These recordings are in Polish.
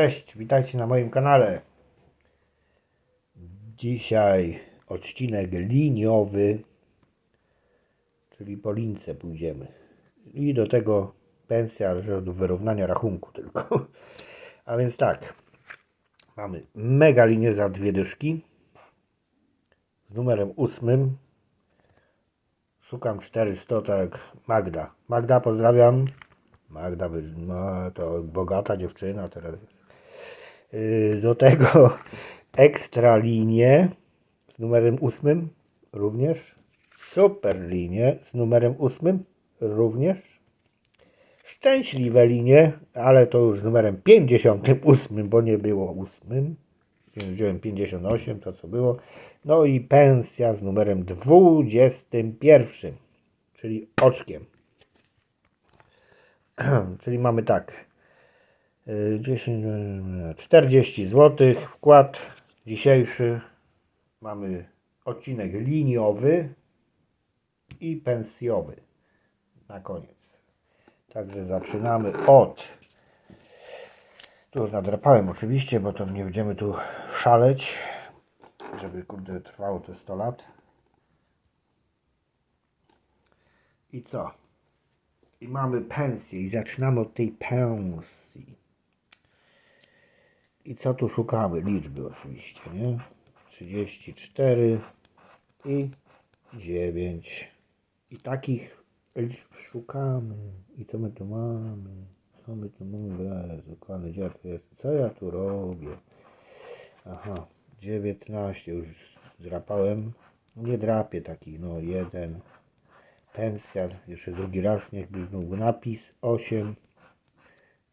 Cześć, witajcie na moim kanale. Dzisiaj odcinek liniowy, czyli po lince pójdziemy. I do tego pensja, że do wyrównania rachunku tylko. A więc tak, mamy mega linię za dwie dyszki z numerem ósmym. Szukam 400, tak Magda. Magda, pozdrawiam. Magda, no, to bogata dziewczyna teraz jest. Yy, Do tego ekstra linię z numerem ósmym również. Super linię z numerem ósmym również. Szczęśliwe linie, ale to już z numerem 58, bo nie było ósmym. Więc Wziąłem 58, to co było. No i pensja z numerem 21, czyli oczkiem. czyli mamy tak. Y, 10, y, 40 zł wkład dzisiejszy. Mamy odcinek liniowy i pensjowy na koniec. Także zaczynamy od. Tu już nadrapałem oczywiście, bo to nie będziemy tu szaleć, żeby kurde trwało to 100 lat. I co? I mamy pensję i zaczynamy od tej pensji. I co tu szukamy? Liczby oczywiście, nie? 34 i 9. I takich liczb szukamy. I co my tu mamy? Co my tu mamy? Jezu, kochany, gdzie to jest? Co ja tu robię? Aha, 19 już zdrapałem. Nie drapię takich, no jeden. Pensja, jeszcze drugi raz niech by był napis 8,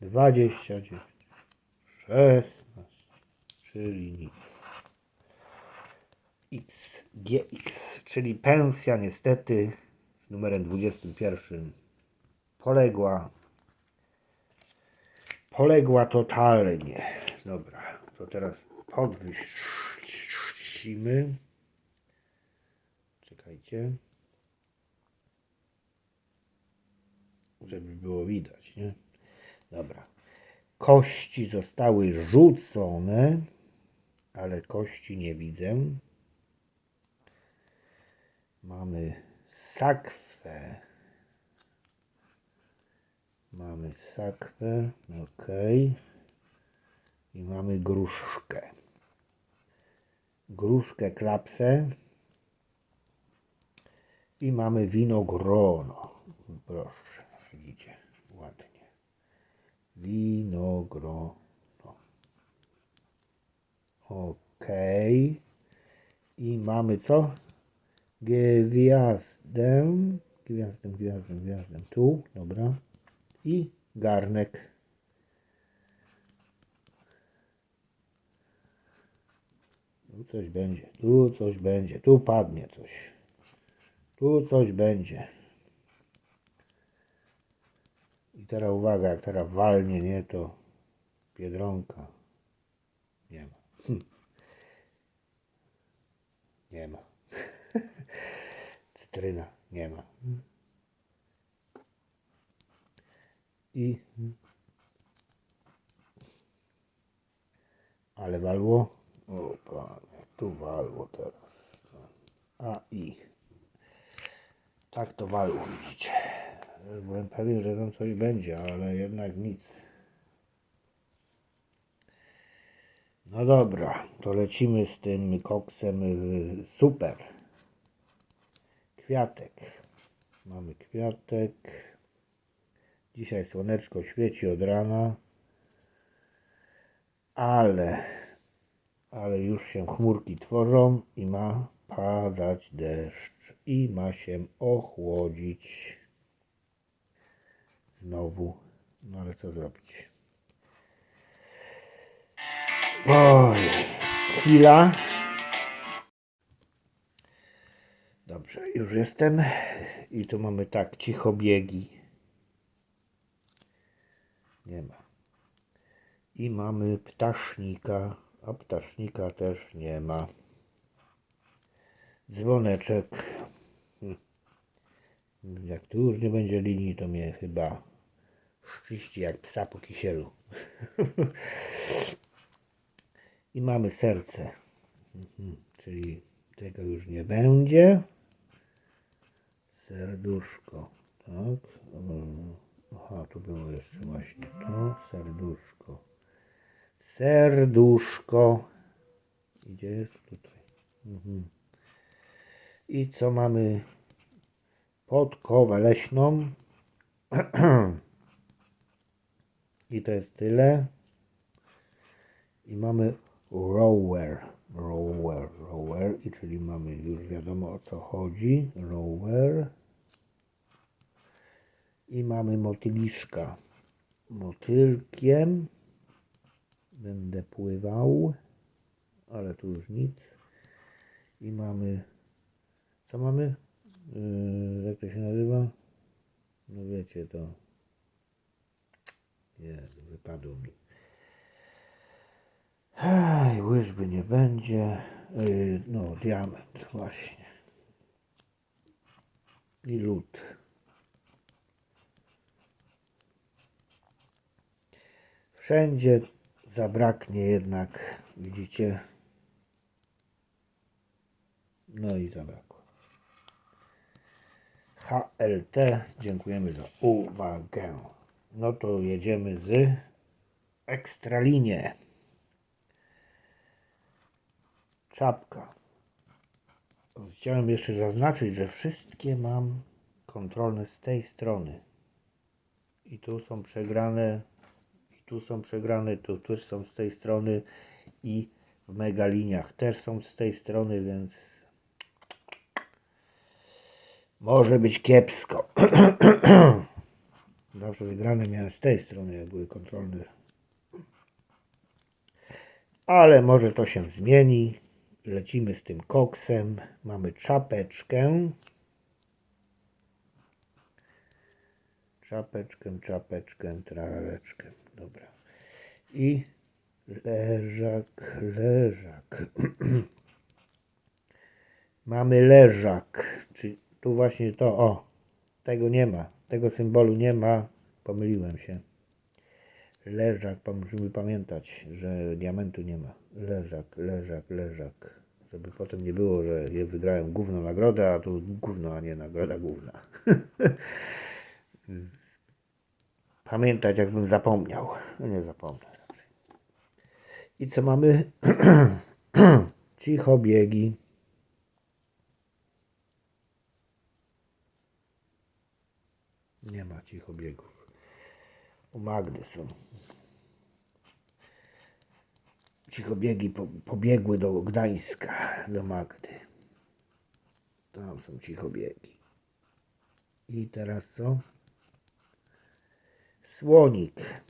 29, 16, czyli nic. X, GX, czyli pensja niestety z numerem 21 poległa. Poległa totalnie. Dobra, to teraz podwyższymy. Czekajcie. żeby było widać, nie? Dobra. Kości zostały rzucone, ale kości nie widzę. Mamy sakwę. Mamy sakwę, ok. I mamy gruszkę. Gruszkę klapsę. I mamy winogrono. Proszę, widzicie, ładnie. Winogrono. Ok. I mamy co? Gwiazdę. Gwiazdę, gwiazdę, gwiazdę. Tu, dobra. I garnek. Tu coś będzie, tu coś będzie, tu padnie coś. Tu coś będzie. I teraz uwaga, jak teraz walnie, nie, to Biedronka. Nie ma. Hm. Nie ma. Cytryna. Nie ma. I... Ale walło? O panie, tu walło teraz. A i... Tak to walło, widzicie. Byłem pewien, że tam coś będzie, ale jednak nic. No dobra, to lecimy z tym koksem super. Kwiatek. Mamy kwiatek. Dzisiaj słoneczko świeci od rana. Ale, ale już się chmurki tworzą i ma padać deszcz. I ma się ochłodzić. Znowu. No ale co zrobić? Oj, chwila. Dobrze, już jestem. I tu mamy tak, cicho biegi. Nie ma. I mamy ptasznika, a ptasznika też nie ma. Dzwoneczek. Jak tu już nie będzie linii, to mnie chyba czyści jak psa po kisielu. I mamy serce. Mhm, Czyli tego już nie będzie. Serduszko. Tak. Aha, tu było jeszcze właśnie to. Serduszko. Serduszko. Gdzie jest? Tutaj. Mhm. I co mamy? Podkowę leśną. I to jest tyle. I mamy rower. Rower, rower. I czyli mamy już wiadomo o co chodzi. Rower. I mamy motyliszka. Motylkiem będę pływał, ale tu już nic. I mamy, co mamy? Yy, jak to się nazywa? No wiecie to. Jezu, wypadło mi. Aj, łyżby nie będzie. Yy, no, diament, właśnie. I lód. Wszędzie zabraknie jednak, widzicie. No i zabrakło. HLT, dziękujemy za uwagę. No to jedziemy z Ekstralinie. Czapka. Chciałem jeszcze zaznaczyć, że wszystkie mam kontrolne z tej strony. I tu są przegrane, i tu są przegrane, tu też są z tej strony i w megaliniach też są z tej strony, więc może być kiepsko. Zawsze wygrane miałem z tej strony, jak były kontrolne. Ale może to się zmieni. Lecimy z tym koksem. Mamy czapeczkę. Czapeczkę, czapeczkę, traleczkę. Dobra. I leżak, leżak. Mamy leżak. Tu właśnie to, o, tego nie ma. Tego symbolu nie ma. Pomyliłem się. Leżak, musimy pamiętać, że diamentu nie ma. Leżak, leżak, leżak. Żeby potem nie było, że je wygrałem główną nagrodę, a tu gówno, a nie nagroda główna. Pamiętać, jakbym zapomniał. No nie zapomnę raczej. I co mamy? Cicho biegi. Nie ma cichobiegów. U Magdy są. Cichobiegi po, pobiegły do Gdańska, do Magdy. Tam są cichobiegi. I teraz co? Słonik.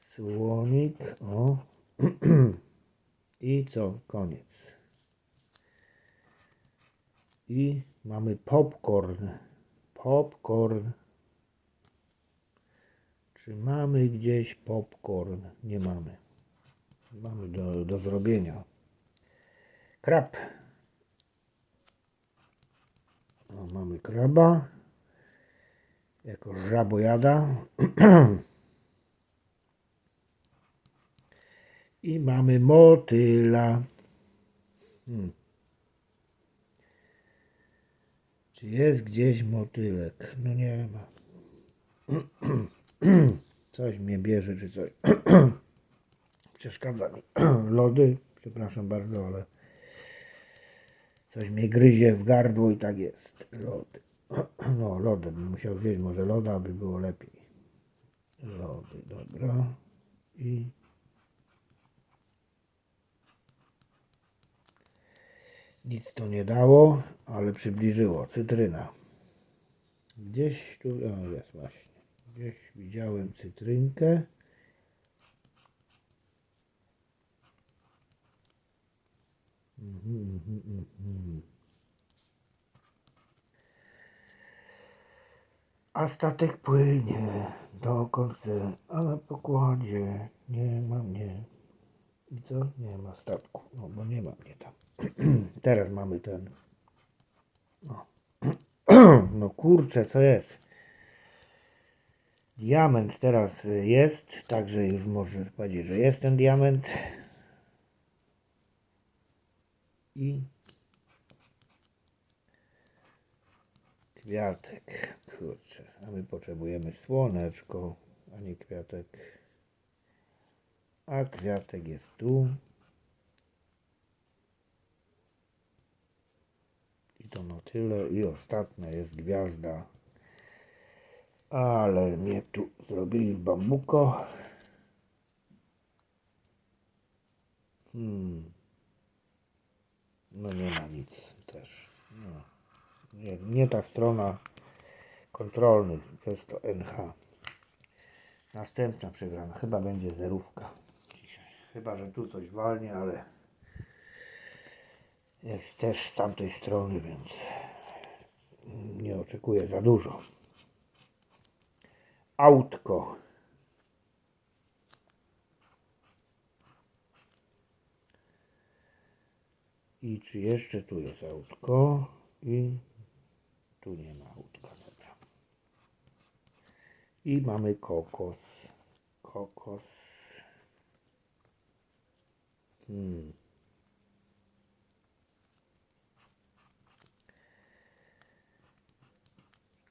Słonik, o. I co? Koniec. I mamy popcorn. Popcorn. Czy mamy gdzieś popcorn? Nie mamy. Mamy do, do zrobienia. Krab. O, mamy kraba. Jako żabojada. I mamy motyla. Hmm. Czy jest gdzieś motylek? No nie ma. Coś mnie bierze, czy coś. Przeszkadza mi. Lody, przepraszam bardzo, ale coś mnie gryzie w gardło i tak jest. Lody. No, lody bym musiał zjeść, może loda, aby było lepiej. Lody, dobra. I nic to nie dało, ale przybliżyło. Cytryna. Gdzieś tu, o jest właśnie. Gdzieś widziałem cytrynkę. Mhm, mhm, mhm. A statek płynie dokąd chce, a na pokładzie nie ma mnie. I co? Nie ma statku, no bo nie ma mnie tam. Teraz mamy ten. No. kurczę, co jest? Diament teraz jest, także już może powiedzieć, że jest ten diament. I kwiatek. Kurczę, a my potrzebujemy słoneczko, a nie kwiatek. A kwiatek jest tu. To na tyle. I ostatnia jest gwiazda. Ale mnie tu zrobili w bambuko. Hmm. No nie ma nic też. No. Nie, nie ta strona kontrolny, przez to NH. Następna przegrana. Chyba będzie zerówka dzisiaj. Chyba, że tu coś walnie, ale jest też z tamtej strony, więc nie oczekuję za dużo. Autko. I czy jeszcze tu jest autko? I tu nie ma autka, dobra. I mamy kokos. Kokos. Hmm.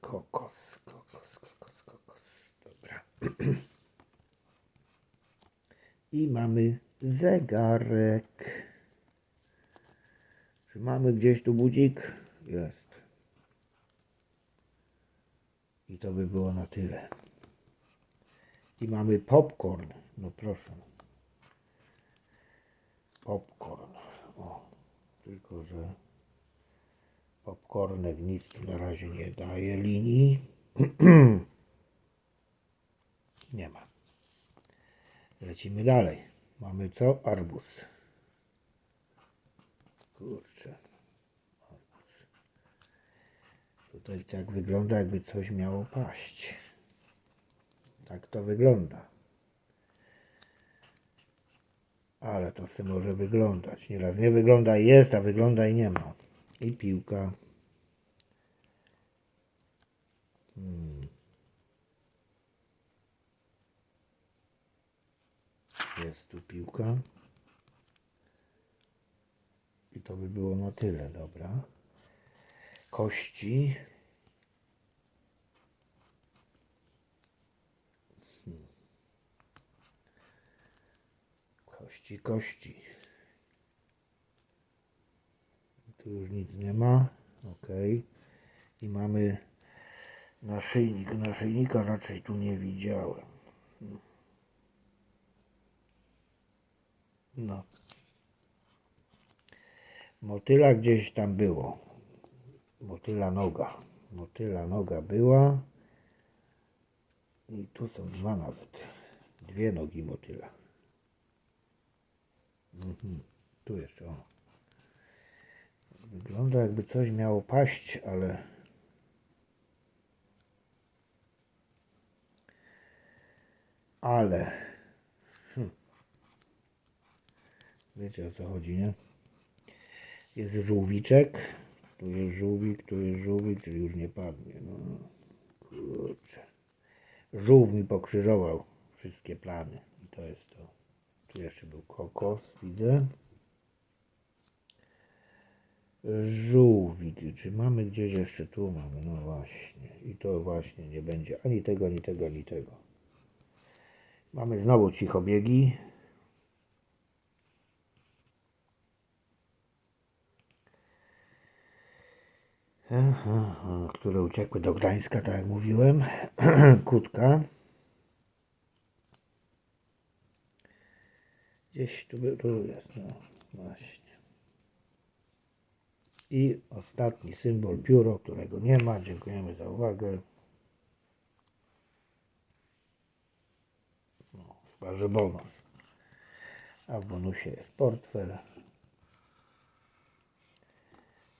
Kokos, kokos, kokos, kokos. Dobra. I mamy zegarek. Czy mamy gdzieś tu budzik? Jest. I to by było na tyle. I mamy popcorn. No proszę. Popcorn. O. Tylko, że popcornek nic tu na razie nie daje linii. nie ma. Lecimy dalej. Mamy co? Arbuz. Kurczę. Arbuz. Tutaj tak wygląda, jakby coś miało paść. Tak to wygląda. Ale to sobie może wyglądać. Nieraz nie wygląda i jest, a wygląda i nie ma. I piłka. Hmm. Jest tu piłka. I to by było na tyle, dobra. Kości. Hmm. Kości, kości. Tu już nic nie ma. Ok. I mamy naszyjnik. Naszyjnika raczej tu nie widziałem. No. Motyla gdzieś tam było. Motyla noga. Motyla noga była. I tu są dwa nawet. Dwie nogi motyla. Mhm. Tu jeszcze. Wygląda jakby coś miało paść, ale ale hm. wiecie o co chodzi, nie? Jest żółwiczek, tu jest żółwik, tu jest żółwik, czyli już nie padnie. No, kurczę. Żółw mi pokrzyżował wszystkie plany i to jest to. Tu jeszcze był kokos, widzę. Żółwik. Czy mamy gdzieś jeszcze tu mamy? No właśnie. I to właśnie nie będzie ani tego, ani tego, ani tego. Mamy znowu cichobiegi. Które uciekły do Gdańska, tak jak mówiłem. Kutka. Gdzieś tu, tu jest, no właśnie. I ostatni symbol pióro, którego nie ma. Dziękujemy za uwagę. No, chyba, że bonus. A w bonusie jest portfel.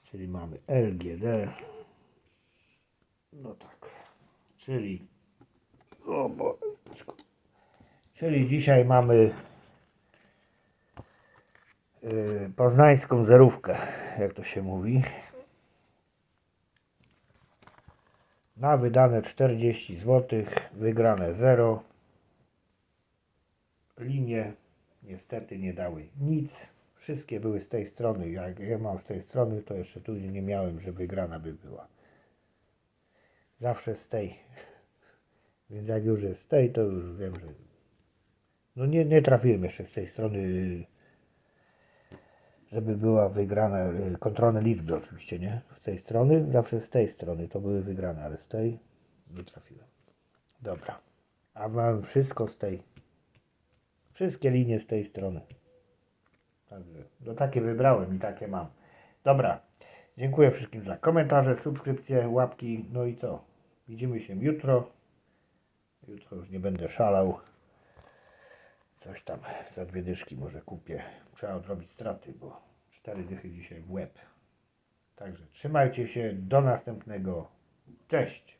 Czyli mamy LGD. No tak. Czyli o Bożeczku. Czyli dzisiaj mamy poznańską zerówkę, jak to się mówi. Na wydane 40 zł, wygrane 0. Linie niestety nie dały nic. Wszystkie były z tej strony. Jak ja mam z tej strony, to jeszcze tu nie miałem, że wygrana by była. Zawsze z tej. Więc jak już jest z tej, to już wiem, że. No nie, nie trafiłem jeszcze z tej strony, żeby była wygrana. y, Kontrolne liczby oczywiście, nie? Z tej strony, zawsze z tej strony to były wygrane, ale z tej nie trafiłem. Dobra. A mam wszystko z tej. Wszystkie linie z tej strony. Także, no takie wybrałem i takie mam. Dobra. Dziękuję wszystkim za komentarze, subskrypcje, łapki. No i co? Widzimy się jutro. Jutro już nie będę szalał. Coś tam za dwie dyszki może kupię. Trzeba odrobić straty, bo cztery dychy dzisiaj w łeb. Także trzymajcie się. Do następnego. Cześć.